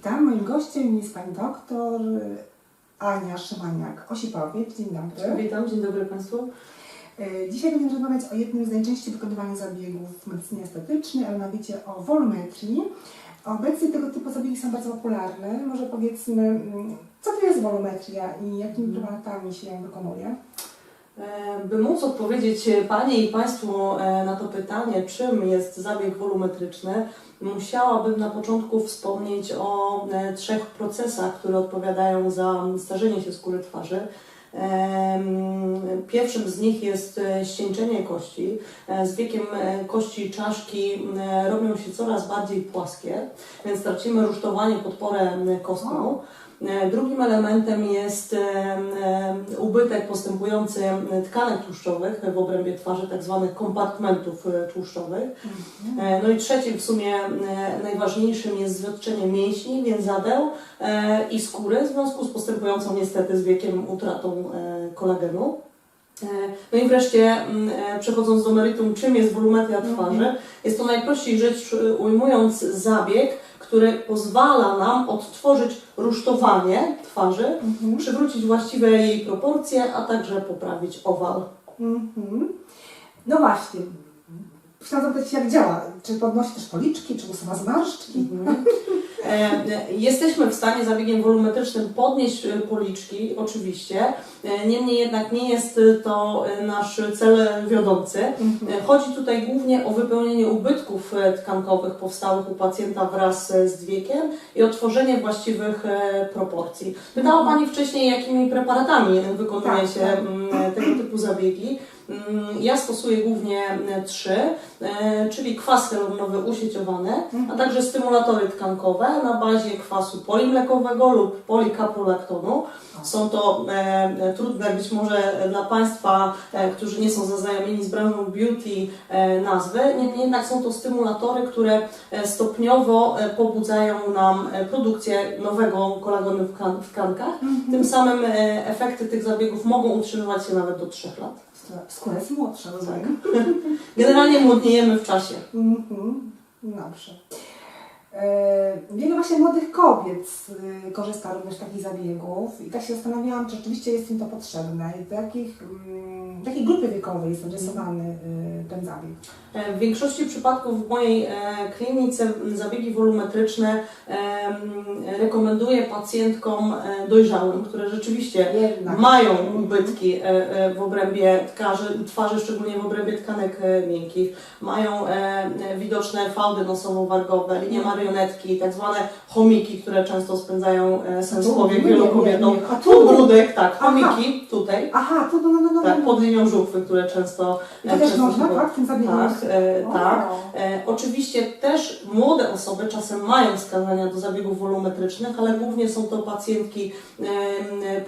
Witam. Moim gościem jest pani doktor Ania Szymaniak-Osipowiec. Dzień dobry. Witam, dzień dobry Państwu. E, Dzisiaj będziemy rozmawiać o jednym z najczęściej wykonywanych zabiegów w medycynie estetycznej, a mianowicie o wolumetrii. Obecnie tego typu zabiegi są bardzo popularne. Może powiedzmy, mm, co to jest wolumetria i jakimi preparatami się ją wykonuje? E, By móc odpowiedzieć Pani i Państwu e, na to pytanie, czym jest zabieg wolumetryczny, musiałabym na początku wspomnieć o e, trzech procesach, które odpowiadają za starzenie się skóry twarzy. Pierwszym z nich jest e, ścieńczenie kości. E, Z wiekiem e, kości czaszki e, robią się coraz bardziej płaskie, więc tracimy rusztowanie, podporę kostną. E, Drugim elementem jest ubytek postępujący tkanek tłuszczowych w obrębie twarzy, tak zwanych kompartmentów e, tłuszczowych. E, No i trzecim w sumie najważniejszym jest zwiotczenie mięśni, więzadeł i skóry w związku z postępującą niestety z wiekiem utratą kolagenu. No i wreszcie, mm, przechodząc do meritum, czym jest wolumetria twarzy? Jest to najprościej rzecz ujmując zabieg, który pozwala nam odtworzyć rusztowanie twarzy, Mhm. przywrócić właściwe jej proporcje, a także poprawić owal. Mhm. No właśnie. Chciałam zapytać, jak działa? Czy podnosi też policzki, czy usuwa zmarszczki? E, e, Jesteśmy w stanie zabiegiem wolumetrycznym podnieść e, policzki, oczywiście. Niemniej jednak nie jest to nasz cel wiodący. E, Chodzi tutaj głównie o wypełnienie ubytków tkankowych powstałych u pacjenta wraz z wiekiem i otworzenie właściwych proporcji. Pytała Pani wcześniej, jakimi preparatami wykonuje Tak, się tak. mm, tego typu zabiegi. Mm, Ja stosuję głównie e, trzy, e, czyli kwas hialuronowy usieciowany, a także stymulatory tkankowe na bazie kwasu polimlekowego lub polikapulaktonu. Są to e, e, trudne być może dla Państwa, e, którzy nie są zaznajomieni z branżą beauty e, nazwy, niemniej jednak są to stymulatory, które e, stopniowo pobudzają nam produkcję nowego kolagenu w, tkan- w tkankach. Tym samym efekty tych zabiegów mogą utrzymywać się nawet do 3 lat. Skóra jest młodsza, rozumiem. Generalnie młodniejemy w czasie. Mhm. Dobrze. E, Wiele właśnie młodych kobiet y, korzysta również z takich zabiegów i tak się zastanawiałam, czy rzeczywiście jest im to potrzebne i do jakich, mm, do jakiej grupy wiekowej jest adresowany y, ten zabieg. E, W większości przypadków w mojej e, klinice zabiegi wolumetryczne rekomenduję pacjentkom dojrzałym, które rzeczywiście Jednak. mają ubytki w obrębie tkarzy, twarzy, szczególnie w obrębie tkanek miękkich, mają widoczne fałdy nosowo-wargowe, linie marionetki, tak zwane chomiki, które często spędzają e, sens Tu? powiek Nie, wielu kobietom. A tu? Tu grudek, tak, chomiki tutaj. Aha, to no, no, no. Tak, pod linią żuchwy, które często... I to e, też można, tak? W tym zabiegu Tak, e, tak. E, oczywiście też młode osoby czasem mają wskazania do zabiegów wolumetrycznych, ale głównie są to pacjentki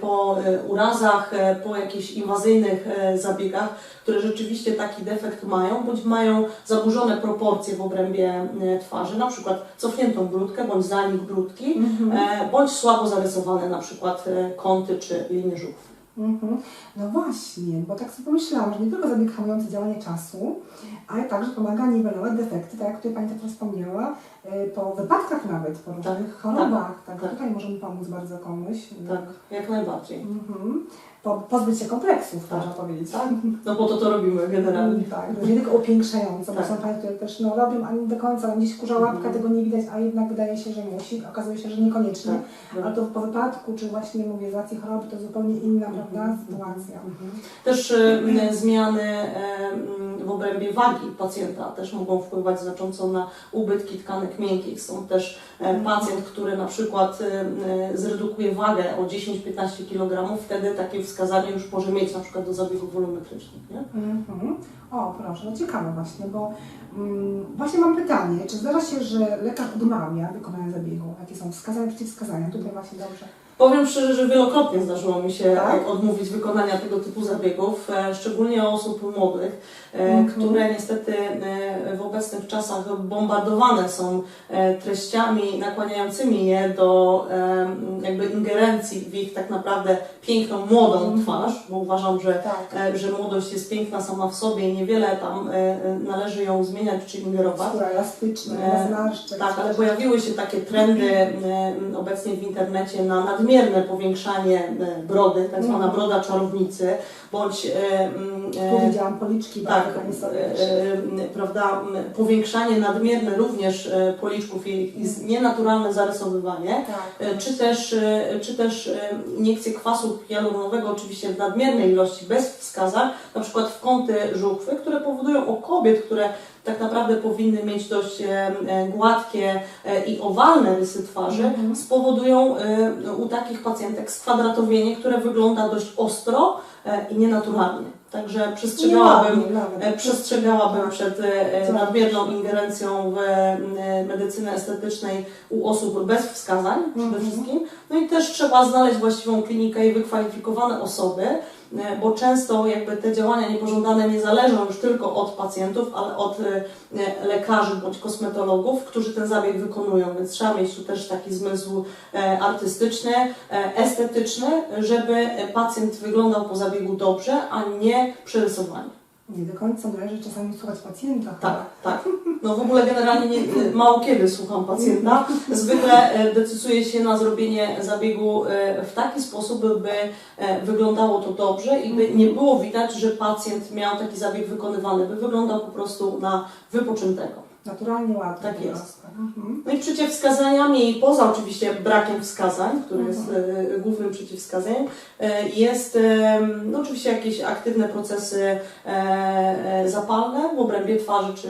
po e, urazach, e, po jakichś inwazyjnych e, zabiegach, które rzeczywiście taki defekt mają, bądź mają zaburzone proporcje w obrębie e, twarzy, na przykład cofniętą brudkę, bądź zanik brudki, Mhm. e, bądź słabo zarysowane na przykład e, kąty czy linie żuchwy. Mhm. No właśnie, bo tak sobie pomyślałam, że nie tylko zabieg hamujący działanie czasu, ale także pomaga niwelować defekty, tak jak tutaj Pani też wspomniała, po wypadkach nawet, po różnych chorobach. Tak, tak. Tutaj możemy pomóc bardzo komuś. Tak, jak najbardziej. Mhm. Po, pozbyć się kompleksów, Tak. można powiedzieć. Tak, no po to to robimy generalnie. Tak, nie tylko upiększające, bo Tak. są Panie, które też no, robią, a nie do końca, gdzieś kurza łapka, Mhm. tego nie widać, a jednak wydaje się, że musi, okazuje się, że niekoniecznie. Tak, Ale to po wypadku, czy właśnie mówię, z racji choroby, to zupełnie inna, prawda, sytuacja. Też e, m, zmiany m, w obrębie wagi pacjenta też mogą wpływać znacząco na ubytki tkanek miękkich. Są też pacjent, który na przykład e, zredukuje wagę o 10-15 kg, wtedy takie wskazanie już może mieć na przykład do zabiegów wolumetrycznych. Nie? Mhm. O, proszę, no ciekawe właśnie, bo mm, właśnie mam pytanie, czy zdarza się, że lekarz odmawia wykonania zabiegu? Jakie są wskazania, przeciwwskazania? Tutaj właśnie dobrze. Powiem szczerze, że wielokrotnie zdarzyło mi się Tak? odmówić wykonania tego typu zabiegów, e, szczególnie osób młodych, Mhm. które niestety e, w obecnych czasach bombardowane są e, treściami nakłaniającymi je do e, jakby ingerencji w ich tak naprawdę piękną, młodą Mhm. twarz, bo uważam, że Tak. że młodość jest piękna sama w sobie i niewiele tam należy ją zmieniać czy ingerować. Skóra elastyczna, E. Tak, ale pojawiły się takie trendy obecnie w internecie na nadmierne powiększanie brody, tak zwana Mhm. broda czarownicy, bądź e, Tu widziałam policzki tak, sobie e, e, prawda, powiększanie nadmierne również e, policzków i nienaturalne zarysowywanie. Tak. Czy też, czy też iniekcje kwasu hialuronowego, oczywiście w nadmiernej ilości, bez wskazań, na przykład w kąty żuchwy, które powodują u kobiet, które tak naprawdę powinny mieć dość gładkie i owalne rysy twarzy, Mhm. spowodują u takich pacjentek skwadratowienie, które wygląda dość ostro i nienaturalnie. Także przestrzegałabym. E, Przestrzegałabym przed e, e, nadmierną ingerencją w e, medycynę estetycznej u osób bez wskazań przede Mhm. wszystkim. No i też trzeba znaleźć właściwą klinikę i wykwalifikowane osoby, e, bo często jakby te działania niepożądane nie zależą już tylko od pacjentów, ale od e, e, lekarzy bądź kosmetologów, którzy ten zabieg wykonują, więc trzeba mieć tu też taki zmysł e, artystyczny, e, estetyczny, żeby e, pacjent wyglądał po zabiegu dobrze, a nie przerysowany. Nie do końca należy czasami słuchać pacjenta. Tak, tak. No w ogóle generalnie nie, mało kiedy słucham pacjenta. Zwykle e, decyduję się na zrobienie zabiegu e, w taki sposób, by e, wyglądało to dobrze i by nie było widać, że pacjent miał taki zabieg wykonywany, by wyglądał po prostu na wypoczętego. Naturalnie ładnie. Tak jest. Mhm. No i przeciwwskazaniami, poza oczywiście brakiem wskazań, który jest Mhm. e, głównym przeciwwskazaniem, e, jest e, no oczywiście jakieś aktywne procesy e, zapalne w obrębie twarzy czy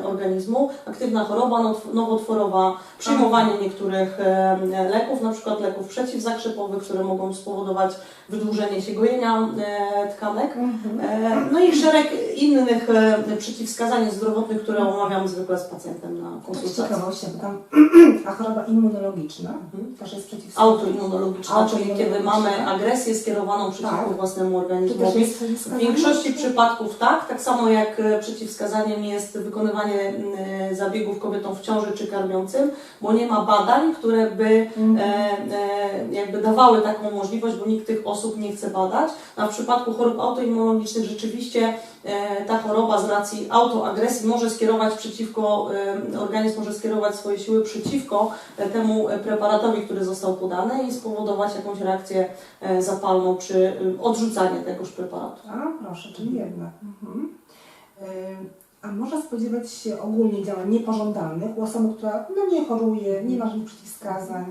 e, organizmu, aktywna choroba now- nowotworowa, przyjmowanie niektórych e, leków, na przykład leków przeciwzakrzepowych, które mogą spowodować wydłużenie się gojenia e, tkanek. Mhm. E, No i szereg innych e, przeciwwskazań zdrowotnych, które omawiam zwykle z pacjentem na konsultacji. Bo tam a choroba immunologiczna Mhm. też jest przeciwwskazana. Autoimmunologiczna, czyli kiedy mamy agresję skierowaną przeciwko Tak. własnemu organizmowi. W większości przypadków tak, tak samo jak e, przeciwwskazaniem jest wykonywanie mm, zabiegów kobietom w ciąży czy karmiącym, bo nie ma badań, które by Mhm. e, e, jakby dawały taką możliwość, bo nikt tych osób nie chce badać. A w przypadku chorób autoimmunologicznych rzeczywiście e, ta choroba z racji autoagresji może skierować przeciwko, e, organizm może skierować swoje siły przeciwko e, temu e, preparatowi, który został podany i spowodować jakąś reakcję e, zapalną czy e, odrzucanie tegoż preparatu. A, proszę, czyli jednak. Mhm. A można spodziewać się ogólnie działań niepożądanych u osoby, która no, nie choruje, nie ma żadnych przeciwwskazań.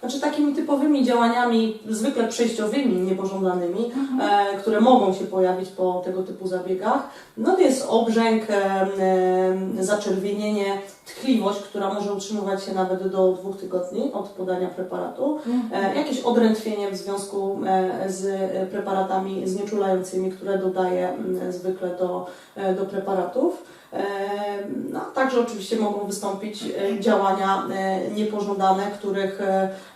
Znaczy takimi typowymi działaniami, zwykle przejściowymi, niepożądanymi, e, które mogą się pojawić po tego typu zabiegach, no to jest obrzęk, e, e, zaczerwienienie, tkliwość, która może utrzymywać się nawet do dwóch tygodni od podania preparatu, e, jakieś odrętwienie w związku e, z preparatami znieczulającymi, które dodaję m, zwykle do, e, do preparatów. Także oczywiście mogą wystąpić e, działania e, niepożądane, których,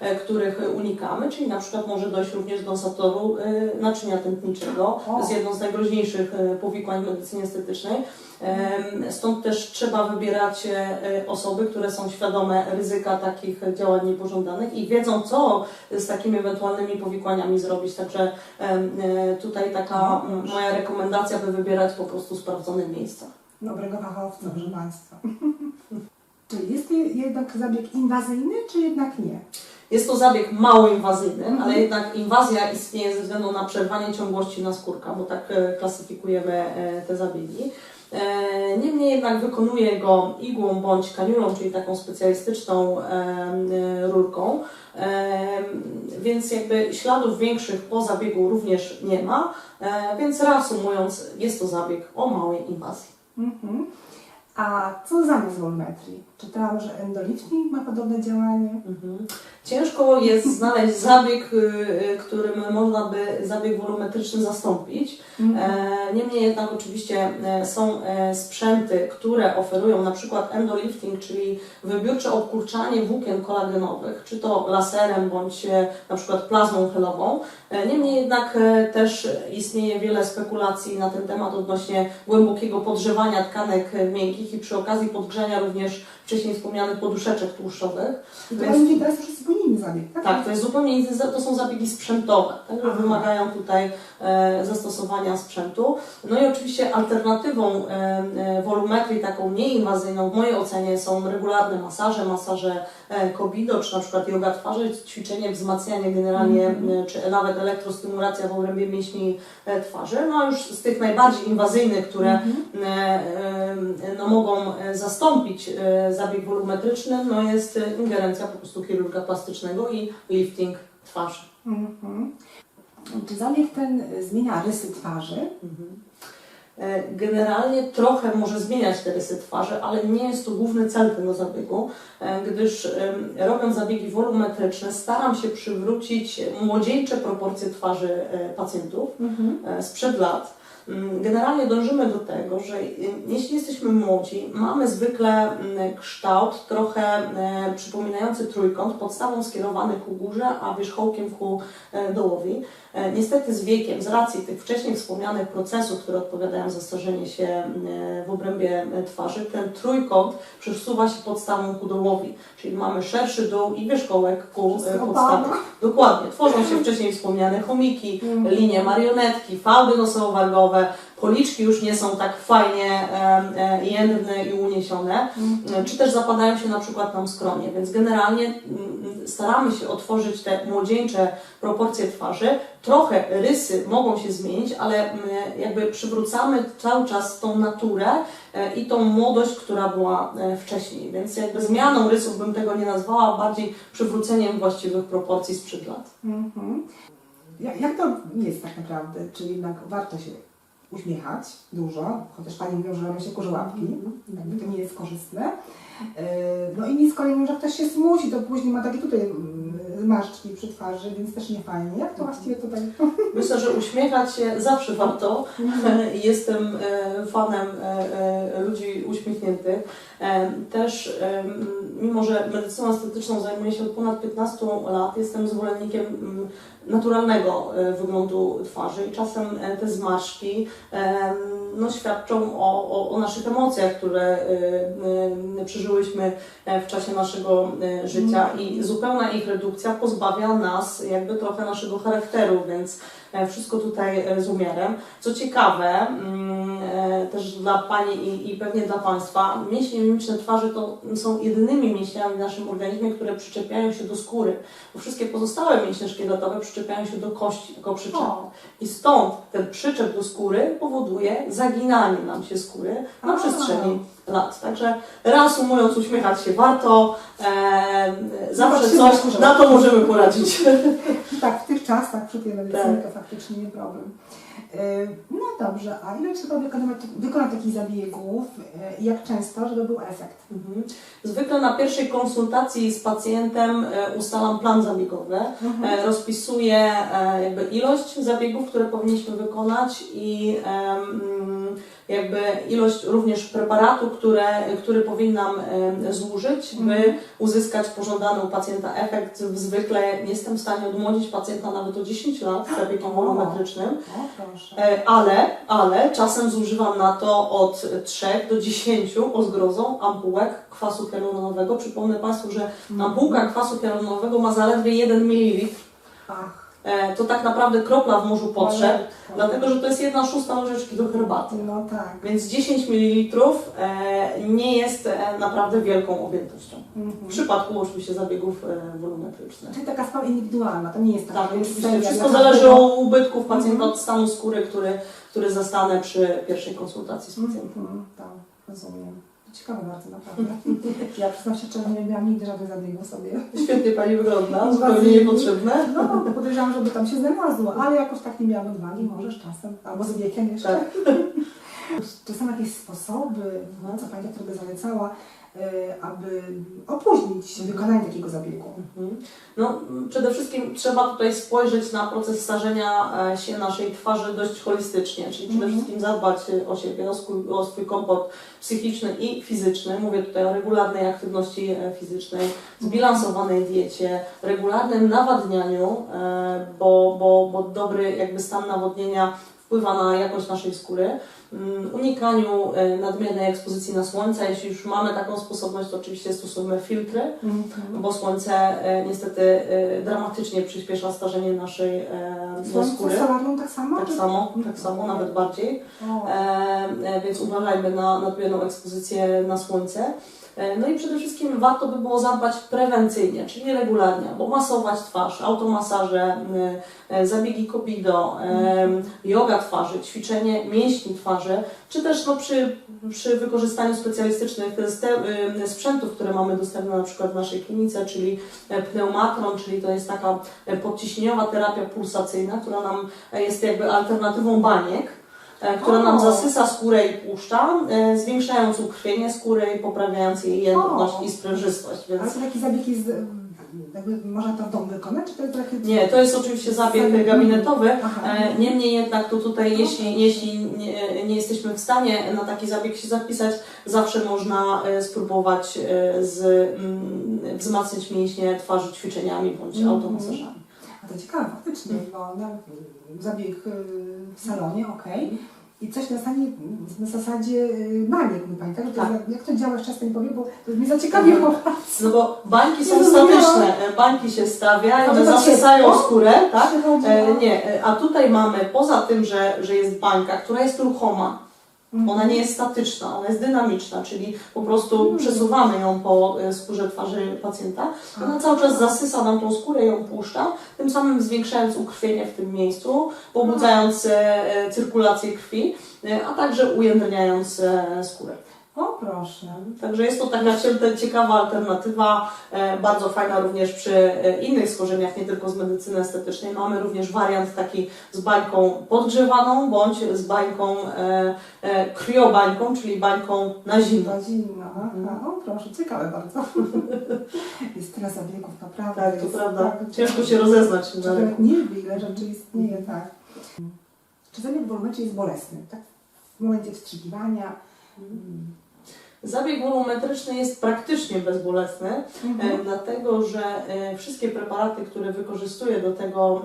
e, których unikamy, czyli na przykład może dojść również do zatoru naczynia tętniczego, to jest jedno z najgroźniejszych powikłań w medycynie estetycznej. Stąd też trzeba wybierać osoby, które są świadome ryzyka takich działań niepożądanych i wiedzą, co z takimi ewentualnymi powikłaniami zrobić. Także tutaj taka mm, moja rekomendacja, by wybierać po prostu sprawdzone miejsca. Dobrego fachowca, proszę Państwa. Czyli jest to jednak zabieg inwazyjny, czy jednak nie? Jest to zabieg mało inwazyjny, Mhm. ale jednak inwazja istnieje ze względu na przerwanie ciągłości naskórka, bo tak e, klasyfikujemy e, te zabiegi. E, Niemniej jednak wykonuje go igłą bądź kaniulą, czyli taką specjalistyczną rurką, więc jakby śladów większych po zabiegu również nie ma, więc reasumując, jest to zabieg o małej inwazji. Mhm. A co zamiast wolumetrii? Czytałam, że endolifting ma podobne działanie. Mhm. Ciężko jest znaleźć zabieg, y, y, którym można by zabieg wolumetryczny zastąpić. Mhm. E, Niemniej jednak oczywiście e, są e, sprzęty, które oferują na przykład endolifting, czyli wybiórcze obkurczanie włókien kolagenowych, czy to laserem bądź na przykład plazmą helową. Niemniej jednak też istnieje wiele spekulacji na ten temat odnośnie głębokiego podgrzewania tkanek e, miękkich i przy okazji podgrzania również wcześniej wspomnianych poduszeczek tłuszczowych. To teraz już zupełnie inny zabieg, tak? tak, to jest zupełnie to są zabiegi sprzętowe, Aha. wymagają tutaj zastosowania sprzętu. No i oczywiście alternatywą e, e, wolumetrii taką nieinwazyjną w mojej ocenie są regularne masaże, masaże e, Kobido, czy na przykład yoga twarzy, ćwiczenie, wzmacnianie generalnie, e, czy nawet elektrostymulacja w obrębie mięśni e, twarzy. No a już z tych najbardziej inwazyjnych, które e, e, no, mogą e, zastąpić e, zabieg wolumetryczny, no jest e, ingerencja po prostu chirurga plastycznego i lifting twarzy. Mhm. Czy zabieg ten y, zmienia rysy twarzy? E, Generalnie trochę może zmieniać te rysy twarzy, ale nie jest to główny cel tego zabiegu, e, gdyż robiąc zabiegi wolumetryczne staram się przywrócić młodzieńcze proporcje twarzy e, pacjentów, Mhm. e, sprzed lat. Mm, Generalnie dążymy do tego, że y, jeśli jesteśmy młodzi, mamy zwykle mm, kształt trochę e, przypominający trójkąt, podstawą skierowany ku górze, a wierzchołkiem ku e, dołowi. E, Niestety z wiekiem, z racji tych wcześniej wspomnianych procesów, które odpowiadają za starzenie się w obrębie twarzy, ten trójkąt przesuwa się podstawą ku dołowi, czyli mamy szerszy dół i wierzchołek ku podstawie. Dokładnie. Tworzą się wcześniej wspomniane chomiki, Mhm. linie marionetki, fałdy policzki już nie są tak fajnie e, jędrne i uniesione, Mhm. e, czy też zapadają się na przykład nam skronie, więc generalnie staramy się otworzyć te młodzieńcze proporcje twarzy. Trochę rysy mogą się zmienić, ale jakby przywrócamy cały czas tą naturę e, i tą młodość, która była wcześniej, więc jakby zmianą rysów bym tego nie nazwała, bardziej przywróceniem właściwych proporcji sprzed lat. Mhm. Jak, jak to jest tak naprawdę? Czy jednak warto się uśmiechać dużo, chociaż Pani mówią, że robią się kurze łapki, jakby to nie jest korzystne. Yy, No inni z kolei że ktoś się smuci, to później ma takie tutaj mm, zmarszczki przy twarzy, więc też nie fajnie. Jak to właściwie tutaj? Myślę, że uśmiechać się zawsze warto. Jestem e, fanem e, e, ludzi uśmiechniętych. Też, mimo że medycyną estetyczną zajmuję się od ponad 15 lat, jestem zwolennikiem naturalnego wyglądu twarzy i czasem te zmarszczki e, no, świadczą o, o, o naszych emocjach, które przeżyłyśmy w czasie naszego życia i zupełna ich redukcja pozbawia nas jakby trochę naszego charakteru, więc wszystko tutaj e, z umiarem. Co ciekawe, mm, e, też dla Pani i, i pewnie dla Państwa, mięśnie mimiczne twarzy to są jedynymi mięśniami w naszym organizmie, które przyczepiają się do skóry, bo wszystkie pozostałe mięśnie szkieletowe przyczepiają się do kości jako przyczep. O, I stąd ten przyczep do skóry powoduje zaginanie nam się skóry na przestrzeni lat. Także reasumując, uśmiechać się warto, e, zawsze coś, na to możemy poradzić. tak, czasach przy tej medycynie Tak. to faktycznie nie problem. Yy, No dobrze, a ile trzeba wykonywać, wykonać takich zabiegów i jak często, żeby był efekt? Mhm. Zwykle na pierwszej konsultacji z pacjentem e, ustalam plan zabiegowy, e, rozpisuję e, jakby ilość zabiegów, które powinniśmy wykonać i em, jakby ilość również preparatu, które, który powinnam zużyć, by Mhm. uzyskać pożądany u pacjenta efekt. Zwykle nie jestem w stanie odmłodzić pacjenta nawet o 10 lat wolumetrycznym. O, proszę. E, Ale, ale czasem zużywam na to od 3 do 10 o zgrozą ampułek kwasu hialuronowego. Przypomnę Państwu, że ampułka kwasu hialuronowego ma zaledwie 1 ml. Ach, To tak naprawdę kropla w morzu potrzeb, dlatego że to jest 1 szósta łyżeczki do herbaty. No tak. Więc 10 ml e, nie jest e, naprawdę wielką objętością. Mhm. W przypadku oczywiście zabiegów e, wolumetrycznych. Czyli taka sprawa indywidualna, to nie jest tak, Tak, jest oczywiście. Wszystko zależy od ubytków pacjenta, Mhm. od stanu skóry, który, który zastanę przy pierwszej konsultacji z pacjentem. Mhm, tak, rozumiem. Ciekawe bardzo, naprawdę. Ja przyznam się szczerze, nie miałam nigdy żadnych zabiegów sobie. Świetnie Pani wygląda, zupełnie niepotrzebne. No, podejrzewam, żeby tam się znalazło, ale jakoś tak nie miałam odwagi, może z czasem, albo z wiekiem jeszcze. Tak. Czy są jakieś sposoby, no, co Pani doktor by zalecała, aby opóźnić wykonanie takiego zabiegu? Mhm. No, przede wszystkim trzeba tutaj spojrzeć na proces starzenia e, się naszej twarzy dość holistycznie, czyli przede Mhm. wszystkim zadbać e, o siebie, o swój, o swój komfort psychiczny i fizyczny. Mówię tutaj o regularnej aktywności e, fizycznej, zbilansowanej diecie, regularnym nawadnianiu, e, bo, bo, bo dobry jakby stan nawodnienia wpływa na jakość naszej skóry. Mm, Unikaniu e, nadmiernej ekspozycji na słońce. Jeśli już mamy taką sposobność, to oczywiście stosujemy filtry Mhm. bo słońce e, niestety e, dramatycznie przyspiesza starzenie naszej Słońce skóry. solarium tak samo? Tak samo, tak samo, nawet bardziej. E, więc uważajmy na nadmierną ekspozycję na słońce. E, No i przede wszystkim warto by było zadbać prewencyjnie, czyli regularnie, bo masować twarz, automasaże, e, e, zabiegi kobido, yoga twarzy, ćwiczenie mięśni twarzy, czy też no, przy, przy wykorzystaniu specjalistycznych sprzętów, które mamy dostępne na przykład w naszej klinice, czyli pneumatron, czyli to jest taka podciśnieniowa terapia pulsacyjna, która nam jest jakby alternatywą baniek e, która nam zasysa skórę i puszcza, e, zwiększając ukrwienie skóry i poprawiając jej jędrność i sprężystość. Ale Więc to taki zabieg jest, mm, jakby można to w domu wykonać, czy to jest takie... nie, to jest oczywiście zabieg gabinetowy. Aha. E, Niemniej jednak to tutaj, jeśli, jeśli nie, nie jesteśmy w stanie na taki zabieg się zapisać, zawsze można e, spróbować e, z, mm, wzmacniać mięśnie twarzy ćwiczeniami bądź Mhm. automasażami. To ciekawe, faktycznie, bo zabieg y, w salonie, okej. I coś na, stanie, na zasadzie y, baniek, mi Pani, tak? Tak. jak to działa, jeszcze raz Pani powie, bo to mnie zaciekawiło. No bo bańki są Nie statyczne, e, bańki się stawia one się- zasysają skórę, tak? E, nie, e, a tutaj mamy, poza tym, że, że jest bańka, która jest ruchoma. Ona nie jest statyczna, ona jest dynamiczna, czyli po prostu Mhm. przesuwamy ją po e, skórze twarzy pacjenta. Ona Aha. cały czas zasysa nam tą skórę, ją puszcza, tym samym zwiększając ukrwienie w tym miejscu, pobudzając e, e, cyrkulację krwi, a także ujędrniając skórę. O proszę. Także jest to taka cie- ciekawa alternatywa, e, bardzo fajna również przy e, innych schorzeniach, nie tylko z medycyny estetycznej. Mamy również wariant taki z bańką podgrzewaną, bądź z bańką e, kriobańką, czyli bańką na zimno. To zimno, aha. Mhm. O proszę, ciekawe bardzo. jest tyle zabiegów, naprawdę. Tak, to jest, prawda. tak, Ciężko się rozeznać Człowiek daleko. nie wie, ile rzeczy istnieje, tak. Czy zabieg wolumetrii jest bolesny, tak? W momencie wstrzykiwania. Zabieg wolumetryczny jest praktycznie bezbolesny. Mhm. Dlatego, że e, wszystkie preparaty, które wykorzystuję do tego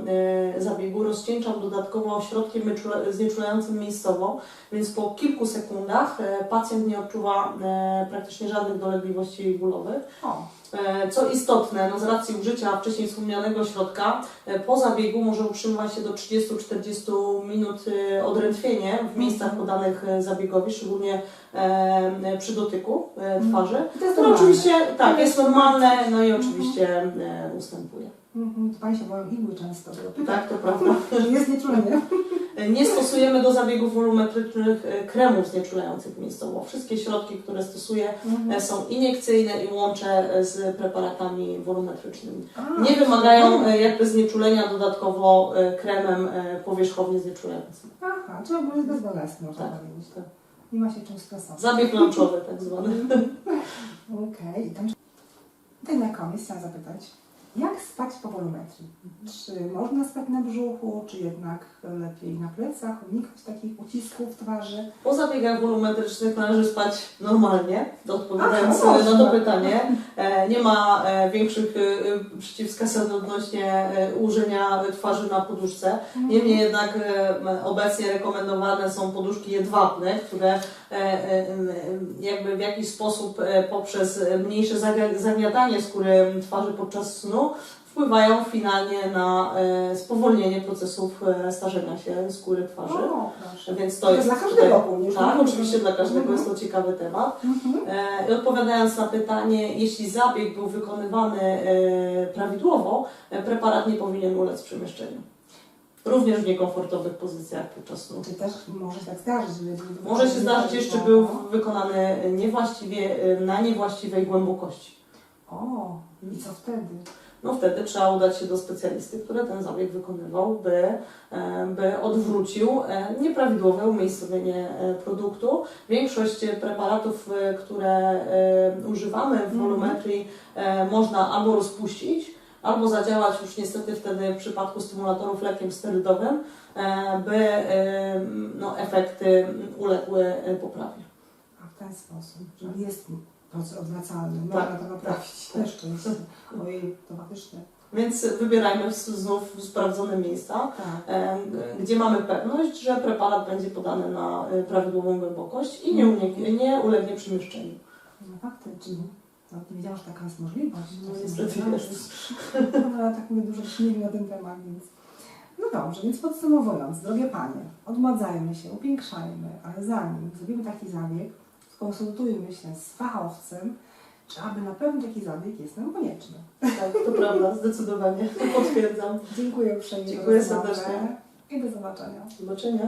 e, zabiegu, rozcieńczam dodatkowo środkiem wyczula- znieczulającym miejscowo, więc po kilku sekundach e, pacjent nie odczuwa praktycznie żadnych dolegliwości bólowych. O, Co istotne, no z racji użycia wcześniej wspomnianego środka, po zabiegu może utrzymywać się do 30-40 minut odrętwienie w miejscach Mhm. podanych zabiegowi, szczególnie przy dotyku e, twarzy. I to jest To normalne. oczywiście tak, jest normalne, no i Mhm. oczywiście e, ustępuje. Mhm. To Pani się boją igły często. bo- Tak, to prawda. Że jest nieczulenie. E, Nie stosujemy do zabiegów wolumetrycznych e, kremów znieczulających miejscowo. Wszystkie środki, które stosuję, e, są iniekcyjne i łączę z preparatami wolumetrycznymi. Nie wymagają e, jakby znieczulenia dodatkowo e, kremem e, powierzchownie znieczulającym. Aha, czyli ogólnie jest bezbolesny, można Tak. powiedzieć. Nie ma się czym stresować. Zabieg lunchowy tak zwany. Okej. Okay. Tutaj na koniec chciałam zapytać, jak spać po wolumetrii? Czy można spać na brzuchu, czy jednak lepiej na plecach, unikać takich ucisków twarzy? Po zabiegach wolumetrycznych należy spać normalnie, odpowiadając Aha, na to pytanie. E, Nie ma e, większych e, przeciwwskazań odnośnie ułożenia twarzy na poduszce. Niemniej jednak obecnie rekomendowane są poduszki jedwabne, które jakby w jakiś sposób e, poprzez mniejsze zagniatanie skóry twarzy podczas snu wpływają finalnie na e, spowolnienie procesów e, starzenia się skóry twarzy. O. Więc to To jest dla każdego Tak, oczywiście dla każdego Mhm. jest to ciekawy temat. Mhm. E, I odpowiadając na pytanie, jeśli zabieg był wykonywany e, prawidłowo, e, preparat nie powinien ulec przemieszczeniu. Również w niekomfortowych pozycjach podczas snu. Czy też może się tak zdarzyć, że Może się zdarzyć jeszcze był wykonany niewłaściwie, na niewłaściwej głębokości. O, i co wtedy? no wtedy trzeba udać się do specjalisty, który ten zabieg wykonywał, by, e, by odwrócił e, nieprawidłowe umiejscowienie e, produktu. Większość preparatów, które używamy w Mhm. wolumetrii, e, można albo rozpuścić, albo zadziałać już niestety wtedy w przypadku stymulatorów lekiem sterydowym, e, by e, no, efekty uległy e, poprawie. A w ten sposób, że jest proces odwracalny, Tak, można to naprawić tak. też, to jest, ojej, to faktycznie, Więc wybierajmy znów sprawdzone miejsca, tak. gdzie mamy pewność, że preparat będzie podany na prawidłową głębokość i nie, ulegnie, nie ulegnie przemieszczeniu. No faktycznie. No, nie wiedziałam, że taka jest możliwość. No, niestety jest. No, ale tak mówię dużo też nie wiem na ten temat, więc... No dobrze, więc podsumowując, drogie Panie, odmładzajmy się, upiększajmy, ale zanim zrobimy taki zabieg, skonsultujmy się z fachowcem, czy aby na pewno taki zabieg jest nam konieczny. Tak, to prawda, zdecydowanie. Potwierdzam. Dziękuję uprzejmie Dziękuję serdecznie. i do zobaczenia. Do zobaczenia.